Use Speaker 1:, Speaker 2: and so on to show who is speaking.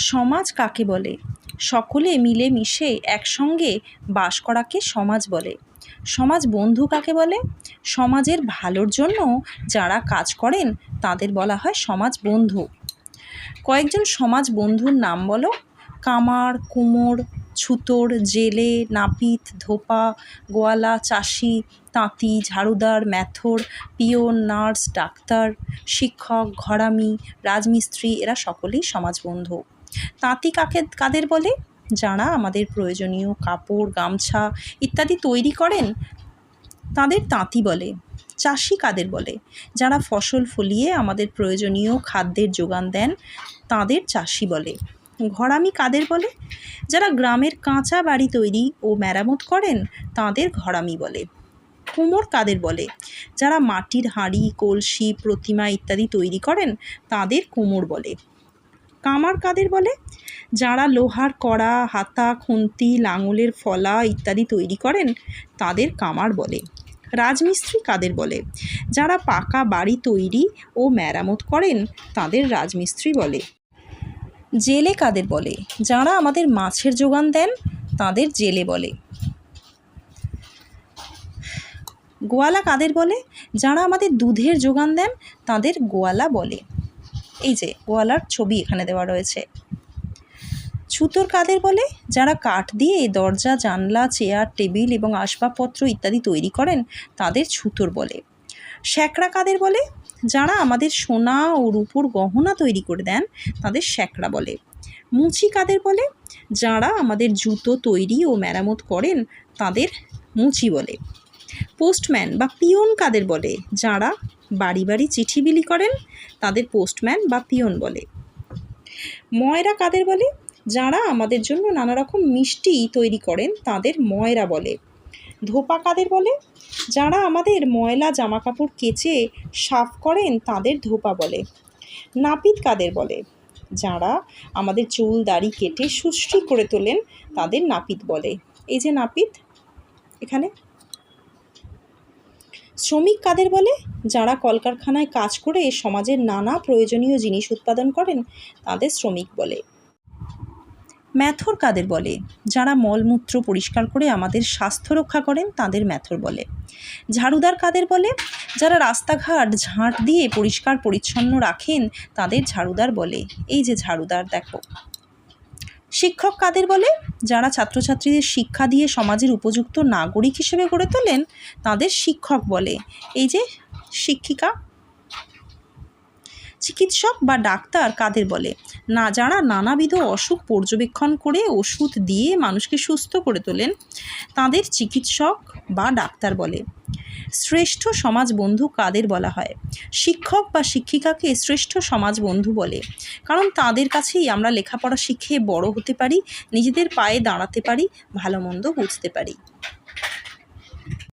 Speaker 1: সমাজ কাকে বলে? সকলে মিলেমিশে একসঙ্গে বাস করাকে সমাজ বলে। সমাজ বন্ধু কাকে বলে? সমাজের ভালোর জন্য যারা কাজ করেন, তাদের বলা হয় সমাজ বন্ধু। কয়েকজন সমাজ বন্ধুর নাম বলো। কামার, কুমোর, ছুতোর, জেলে, নাপিত, ধোপা, গোয়ালা, চাষি, তাঁতি, ঝাড়ুদার, ম্যাথর পিয়ন নার্স, ডাক্তার, শিক্ষক, ঘরামি, রাজমিস্ত্রি, এরা সকলেই সমাজবন্ধু তাঁতি কাকে, কাদের বলে? যারা আমাদের প্রয়োজনীয় কাপড়, গামছা ইত্যাদি তৈরি করেন, তাদের তাঁতি বলে। চাষি কাদের বলে? যারা ফসল ফলিয়ে আমাদের প্রয়োজনীয় খাদ্যের যোগান দেন, তাদের চাষি বলে। ঘরামি কাদের বলে? যারা গ্রামের কাঁচা বাড়ি তৈরি ও মেরামত করেন, তাদের ঘরামি বলে। কুমোর কাদের বলে? যারা মাটির হাঁড়ি, কলসি, প্রতিমা ইত্যাদি তৈরি করেন, তাদের কুমোর বলে। কামার কাদের বলে? যারা লোহার কড়া, হাতা, খুন্তি, লাঙলের ফলা ইত্যাদি তৈরি করেন, তাদের কামার বলে। রাজমিস্ত্রি কাদের বলে? যারা পাকা বাড়ি তৈরি ও মেরামত করেন, তাদের রাজমিস্ত্রি বলে। জেলে কাদের বলে? যারা আমাদের মাছের যোগান দেন, তাদের জেলে বলে। গোয়ালা কাদের বলে? যারা আমাদের দুধের যোগান দেন, তাদের গোয়ালা বলে। এই যে গোয়ালার ছবি এখানে দেওয়া রয়েছে। ছুতোর কাদের বলে? যারা কাঠ দিয়ে দরজা, জানলা, চেয়ার, টেবিল এবং আসবাবপত্র ইত্যাদি তৈরি করেন, তাদের ছুতোর বলে। শ্যাকরা কাদের বলে? যারা আমাদের সোনা ও রূপোর গহনা তৈরি করে দেন, তাদের শ্যাকরা বলে। মুচি কাদের বলে? যারা আমাদের জুতো তৈরি ও মেরামত করেন, তাদের মুচি বলে। পোস্টম্যান বা পিয়ন কাদের বলে? যারা বাড়ি বাড়ি চিঠি বিলি করেন, তাদের পোস্টম্যান বা পিয়ন বলে। ময়রা কাদের বলে? যারা আমাদের জন্য নানা রকম মিষ্টি তৈরি করেন, তাদের ময়রা বলে। ধোপা কাদের বলে? যারা আমাদের ময়লা জামা কাপড় কেচে সাফ করেন, তাদের ধোপা বলে। নাপিত কাদের বলে? যারা আমাদের চুল দাড়ি কেটে সুষ্ঠি করে তোলেন, তাদের নাপিত বলে। এই যে নাপিত, এখানে শ্রমিক কাদের বলে? যারা কলকারখানায় কাজ করে সমাজের নানা প্রয়োজনীয় জিনিস উৎপাদন করেন, তাদের শ্রমিক বলে। ম্যাথর কাদের বলে? যারা মলমূত্র পরিষ্কার করে আমাদের স্বাস্থ্য রক্ষা করেন, তাদের ম্যাথর বলে। ঝাড়ুদার কাদের বলে? যারা রাস্তাঘাট ঝাঁট দিয়ে পরিষ্কার পরিচ্ছন্ন রাখেন, তাদের ঝাড়ুদার বলে। এই যে ঝাড়ুদার, দেখো। শিক্ষক কাদের বলে? যারা ছাত্রছাত্রীদের শিক্ষা দিয়ে সমাজের উপযুক্ত নাগরিক হিসেবে গড়ে তোলেন, তাদের শিক্ষক বলে। এই যে শিক্ষিকা। চিকিৎসক বা ডাক্তার কাদের বলে? না, যারা নানাবিধ অসুখ পর্যবেক্ষণ করে ওষুধ দিয়ে মানুষকে সুস্থ করে তোলেন, তাদের চিকিৎসক বা ডাক্তার বলে। শ্রেষ্ঠ সমাজ বন্ধু কাদের বলা হয়? শিক্ষক বা শিক্ষিকাকে শ্রেষ্ঠ সমাজ বন্ধু বলে। কারণ তাদের কাছেই আমরা লেখাপড়া শিখে বড় হতে পারি, নিজেদের পায়ে দাঁড়াতে পারি, ভালো মন্দ বুঝতে পারি।